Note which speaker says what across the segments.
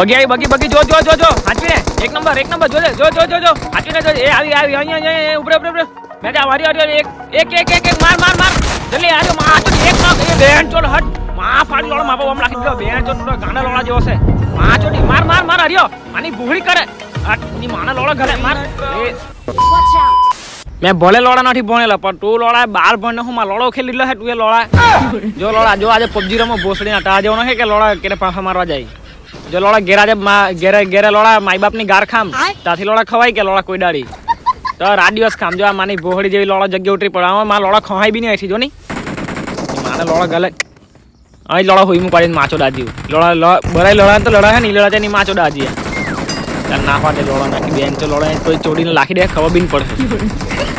Speaker 1: બગી આવી બગી બગી જો જો જો જો. હાચવીને? એક નંબર એક નંબર જોજે જો જો જો જો. હાચવીને જો એ આવી આવી અહીંયા અહીંયા ઉપરે ઉપરે ઉપરે. મેં જા વારી વારી એક એક એક એક માર માર માર. જલ્દી આજો માં આજો એક નાખ એ બેન ચોડ હટ. માં ફાડી લોળો માપો આમ રાખી દો બેન તો ગાંડા લોળા જેવો છે. માં ચોડી માર માર માર હરિયો. આની બુહડી કરે. હટ. ની માના લોળો ઘરે. માર. એ. મેં ભલે લોડા નથી ભણેલા પણ તું લોડા બાર ભણને હું માં લોડો ખેલી લે તું એ લોડા જો લોડા જો આજે પબજી રમો ભોસડી ના ટા જેવો નથી કે લોડા કેને પાછા મારવા જાય. જો લોડા ઘેરા જે મા- ઘેરે ઘેરે લોડા માઈ બાપની ગાર ખામ ત્યાંથી લોડા ખવાય કે લોડા કોઈ દાડી? તો રાત દિવસ ખામ જો આ માની ભોહડી જેવી લોડા જગ્યા ઉતરી પડે. આમાં માં લોડા ખવાય બી નહીં અહીંથી જો નહીં. મારે લોડા ગલે. અહીં લોડા હોઈ હું પાડીને માચો દાજી લોડા બરાય લોડા તો લડા હે ને લડા તેની માચો દાજી ચાલ ના ફાટે લોડા નાખી બેન તો લોડા કોઈ ચોડીને લાખી દે ખબર બી નહીં પડે.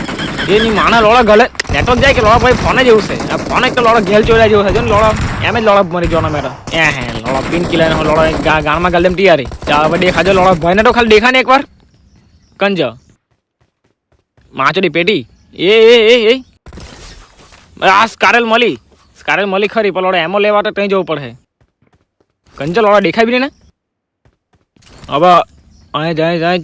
Speaker 1: એની માના લોડા ગલે. નેટવર્ક જાય કે લોડા ભાઈ ફોન જેવું છે. આ ફોન તો લોડા ઘેલ ચોર્યા જેવું છે. ને લોડા એમ જ લોડા મરી જવાના મેરા એ હે લોડા પિન કિલા નો લોડા ગા- ગાળમાં ગાલ દેમ ટીયારી ચાલ હવે દેખાજો લોડા ભાઈ ને તો ખાલી દેખા ને એકવાર. કંજ. માચોડી પેટી. એ એ એ એ. આ સ્કારેલ મળી સ્કારેલ મળી ખરી, પણ લોડા એમો લેવા તો ત્યાં જવું પડે. કંજ લોડા દેખાય બી ને? હવે અહીં જાય જાય.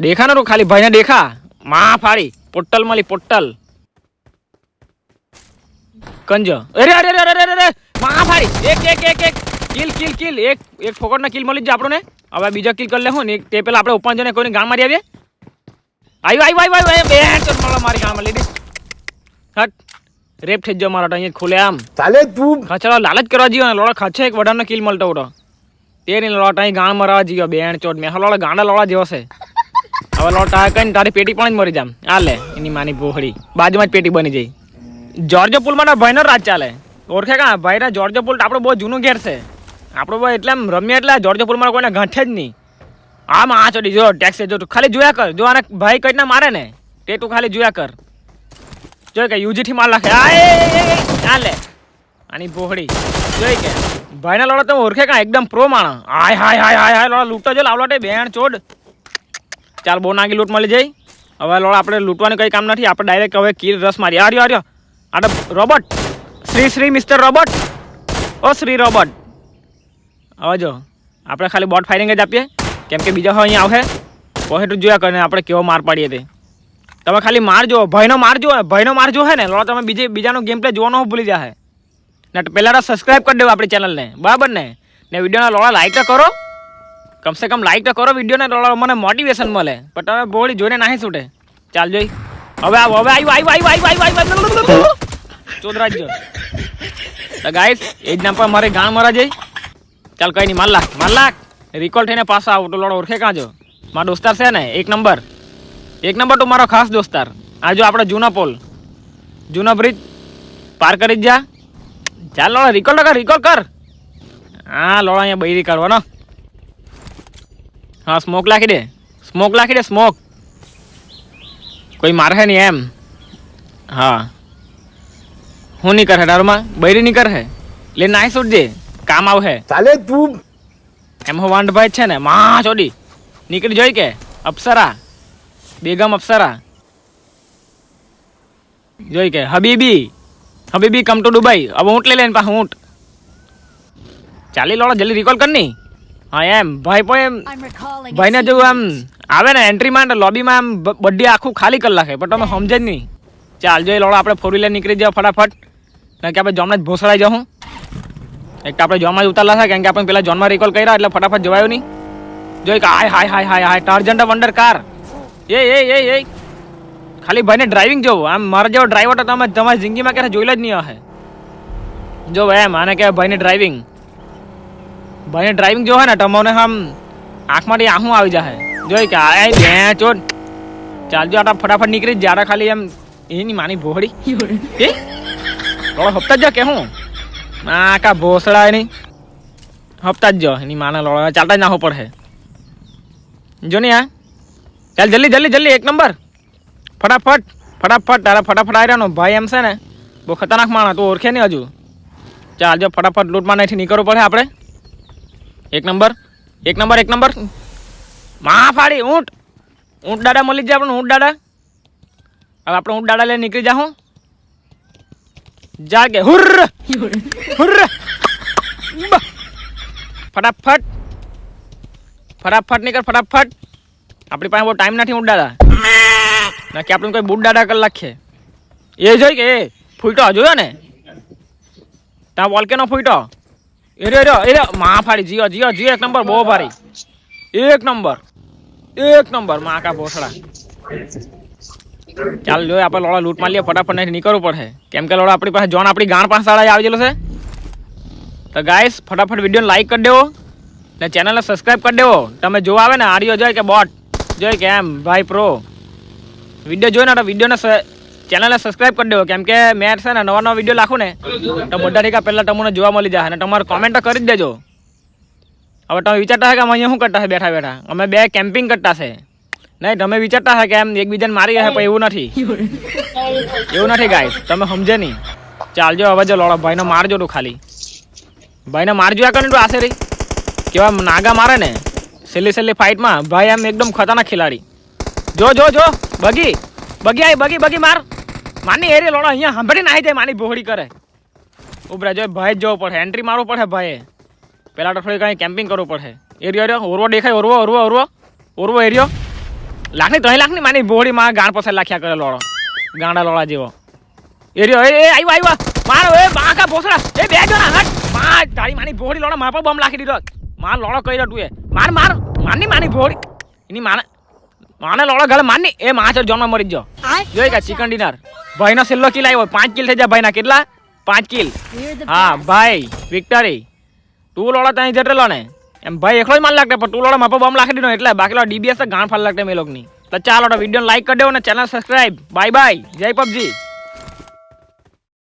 Speaker 1: દેખા ને તો ખાલી ભાઈને દેખા. માં ફાડી. પોટ્ટલ મળી પોટલ કંજ. અરે અરે અરે અરે અરે ફાડી એક એક એક એક. કિલ કિલ કિલ એક એક ફોકટના કિલ મળી જ આપણને. હવે બીજા કિલ કરી લે હું ને એક- તે પેલા આપણે ઓપન જઈને કોઈને ગામ મારી આવીએ. આવ્યું આવ્યું આવ્યું આવ્યું બે ચલ મળો મારી ગામ લીધી હટ. રેપ થઈ જાવ મારો અહીંયા ખોલે આમ.
Speaker 2: ચાલે તું.
Speaker 1: ખાચા લાલચ કરવા જીવો ને. લોડા ખાચે એક વડાનો કિલ મળતો ઉડો તે નહીં લોડા અહીં ગાણ મરાવા જીવો બેન ચોટ. મેં લોડા ગાંડા લોડા જેવો છે. હવે લોટ કઈ તારી પેટી પણ જ મરી જામ. આલે એની માની બોહડી બાજુમાં જ પેટી બની જાય. જોર્જો પુલ ના ભાઈનો રાજ ચાલે. ઓળખે કા? ભાઈના જોર્જો પુલ આપણો બહુ જૂનું ઘેર છે. આપણો બહુ એટલે આમ રમ્યા એટલે જોર્જો પુલ પુલમાં કોઈને ગાંઠે જ નહીં. આમ આ ચોડી જો ટેક્સી જો ખાલી જોયા કર. જો આને ભાઈ કઈ ના મારે ને, તે તું ખાલી જોયા કર. જોઈ કે યુજી થી માર નાખે. આ આની બોહડી જોઈ કે. ભાઈના લોડા તમે ઓળખે કા? એકદમ પ્રો માણા હાય હાય હાય હાય હાય લોડા લૂંટો જો લાવલોટે બેન ચોડ. ચાલ બહુ નાગી લૂંટ મળી જાય. હવે લોડ આપણે લૂંટવાનું કંઈ કામ નથી, આપણે ડાયરેક્ટ હવે કિલ રસ મારી. આર્યો આર્યો આ તો robot. Shri Shri mister robot. ઓ, શ્રી રોબોટ. હવે જો, આપણે ખાલી બોટ ફાયરિંગ જ આપીએ. કેમ કે બીજા હોય અહીંયા આવશે. પછી તું જોયા કરીને આપણે કેવો માર પાડીએ તે. તમે ખાલી મારજો ભાઈનો મારજો ભાઈનો મારજો હે ને. લોડા તમે બીજે, બીજાનો ગેમ પ્લે જોવાનો ભૂલી જાય ને પહેલાં તો સબસ્ક્રાઇબ કરી દેવું આપણી ચેનલને બરાબર ને? ને વિડીયોના લોડા લાઈક કરો. કમસે કમ લાઈક તો કરો વિડીયોને લોડા મને મોટિવેશન મળે. પણ તમે બોળી જોઈને નાહી છૂટે. ચાલ જોઈ. હવે આવો, હવે આવ્યું આવ્યું આવ્યું આવ્યું આવ્યું આવ્યું ચોદરાજ તો ગાઈસ એ જ નામ પર મારે ગાણ મરા જઈ ચાલ કઈ નહીં માર લાખ રિકોલ થઈને પાછા આવો, તો લોડો ઓળખે કાં જો મારો દોસ્તાર છે ને, એક નંબર એક નંબર તો મારો ખાસ દોસ્તાર. આ જો આપણે જૂના પોલ. જૂના બ્રિજ પાર કરી જ જા. ચાલ લોડો રિકોલ કર રિકોલ કર. હા, લોડા અહીંયા બૈરી કરવાનો હા સ્મોક લાખી દે. સ્મોક લાખી દે સ્મોક કોઈ મારે નહીં એમ. હા. હું નહીં કરે તારમાં બૈરી નહીં કરે લે નાઈ છૂટજે કામ આવશે.
Speaker 2: ચાલે તું.
Speaker 1: એમ હો વાંઢભાઈ છે ને. મા ચોડી નીકળી જોઈ કે? અપ્સરા. બેગમ અપ્સરા. જોઈ કે? હબીબી. હબીબી કમ ટુ દુબઈ હવે ઊંટ લઈ લે ને પાછું ઊંટ. ચાલી લોડો જલ્દી રિકોલ કરની. હા એમ ભાઈ પણ એમ ભાઈને જેવું આમ આવે ને એન્ટ્રીમાં લોબીમાં આમ બ- બધી આખું ખાલી કરી નાખે. પણ તમે સમજે જ નહીં. ચાલ જોઈ લોડો આપણે ફોર વ્હીલર નીકળી જાવ ફટાફટ. કારણ કે આપણે જોમના જ ભોસડાઈ જાઉં એક તો આપણે જોનમાં જ ઉતારલા છે કારણ કે આપણે પેલા જોનમાં રિકોલ કર્યા એટલે ફટાફટ જવાયું નહીં. જોઈ કે હાય હાય હાય હાય હાય ટાર્જન્ટ વંડર કાર એ એ એ એ. ખાલી ભાઈને ડ્રાઇવિંગ જોવો. આમ મારા જેવો ડ્રાઈવર તો તમે તમારી જિંદગીમાં ક્યારે જોઈ જ નહીં હશે. જો એમ આને કહેવાય ભાઈને ડ્રાઇવિંગ ભાઈને ડ્રાઇવિંગ જો હે ને તમને આમ આંખમાંથી આહું આવી જાય જોઈ કે આ બે ચોટ ચાલજો આટા ફટાફટ નીકળી જ્યારે ખાલી એમ એની માની ભોહડી એ તો હપ્તા જ કે હું? આ કા ભોસડા એની. હપ્તા જ જો, એની માના લોડા ચાલતા જ નાખો પડે. જો ને આ. ચાલ જલ્દી જલ્દી જલ્દી, એક નંબર. ફટાફટ ફટાફટ, તારા ફટાફટ આવી રહ્યો ભાઈ એમ છે ને, બહુ ખતરનાક માણસ, તું ઓળખે નહીં હજુ. ચાલ જો, ફટાફટ લૂંટમાં નહીંથી નીકળવું પડે આપણે. એક નંબર એક નંબર એક નંબર. માં ફાડી, ઊંટ. ઊંટ દાડા મળી જાય આપણે ઊંટ દાડા. હવે આપણે ઊંટ દાડા લઈને નીકળી જાઉં જાગે. હુર્ર! હુર્ર! ફટાફટ. ફટાફટ નીકળ, ફટાફટ. આપણી પાસે બહુ ટાઈમ નથી ઉડાડા ના કે આપણે કોઈ બુટ દાડા કરી નાખીએ એ જોઈ કે, એ ફૂટો, જોયો ને? ત્યાં વોલ્કેનો ફૂટો. એરે એરે એ રે માં ફાડી, જીઓ જીઓ જીઓ, એક નંબર, બહુ ભારી એક નંબર એક નંબર માકા ભોસડા. ચાલ, જો આપણે લોડા લૂંટ લઈએ, ફટાફટ નહીં નીકળવું પડે. કેમ કે લોડા આપણી પાસે, જોન આપણી ગાણ પાસે શાળા આવી ગયેલો છે. તો ગાઈસ ફટાફટ વીડિયો લાઈક કરી દેવો. ને ચેનલને સબસ્ક્રાઇબ કરી દેવો. તમે જોવા આવે ને, આડિયો જોઈ કે બોટ જોઈ કે એમ, ભાઈ પ્રો વીડિયો જોઈને વિડીયોને ચેનલને સબસ્ક્રાઈબ કરી દેવો. કેમ કે મેં છે ને નવા નવા વીડિયો નાખું ને, તો બધા ટીકા પહેલાં તમને જોવા મળી જાય અને તમારે કોમેન્ટ કરી જ દેજો. હવે તમે વિચારતા હે કે અમે અહીંયા શું કરતા છે બેઠા બેઠા? અમે બે કેમ્પિંગ કરતા છે નહીં, તમે વિચારતા હે કે એમ એકબીજાને મારી હે પણ એવું નથી. એવું નથી ગાઈસ તમે સમજે નહીં. ચાલજો, હવે જો લોડો ભાઈને મારજો તું ખાલી. ભાઈને મારજો આ કરીને તું આશે રહી કેવા નાગા મારે ને. છેલ્લી છેલ્લી ફાઇટમાં ભાઈ એમ એકદમ ખતરનાક ખેલાડી. જો જો જો, બગી. બગી આવી બગી બગી, માર. માની એરી લોડો અહીંયા સાંભળીને આવી જાય માની બોહડી કરે. ઉભરા જો ભાઈ જ જવું પડે. એન્ટ્રી મારવું પડે ભાઈએ તો થોડી કાંઈ કેમ્પિંગ કરવું પડે. એરિયો એરિયો ઓરવો દેખાય, ઓરવો ઓરવો ઓરવો. ઓરવો એરિયો લાખની ત્રણ લાખની માની બોહડી માં ગાણ પસાર લાખ્યા કરે લોડો. ગાંડા લોડા જેવો. એરિયો એ આવ્યો આવ્યો મારો, એ, બાકા ભોસડા. એ, બે જો ના હટ. માર તારી માની બોહડી લોડો મારા પર બમ લાખી દીધો. માર લોડો કર્યો તું એ. માર માર. માની માની બોહડી એની માને માને લોડો ગળે માની એ માછર જોનમાં મરી જો જોઈ કા ચિકન ડિનર ભાઈનો છેલ્લો કિલ આવ્યો. પાંચ કિલ થઈ જાય ભાઈના. કેટલા? પાંચ કિલ હા ભાઈ વિક્ટરી તું લોડા ત્યાં જટેલો ને. એમ ભાઈ એકલો જ માલ લાગતા પણ તું લોડા માપો બમ લાખી દીધો એટલે બાકી ડીબીએસ ગાણ ફાલ લાગતા મેં લોકોની. તો ચાલો વીડિયો લાઈક કરી દેવો ને ચેનલ સબસ્ક્રાઈબ બાય બાય જય પબજી.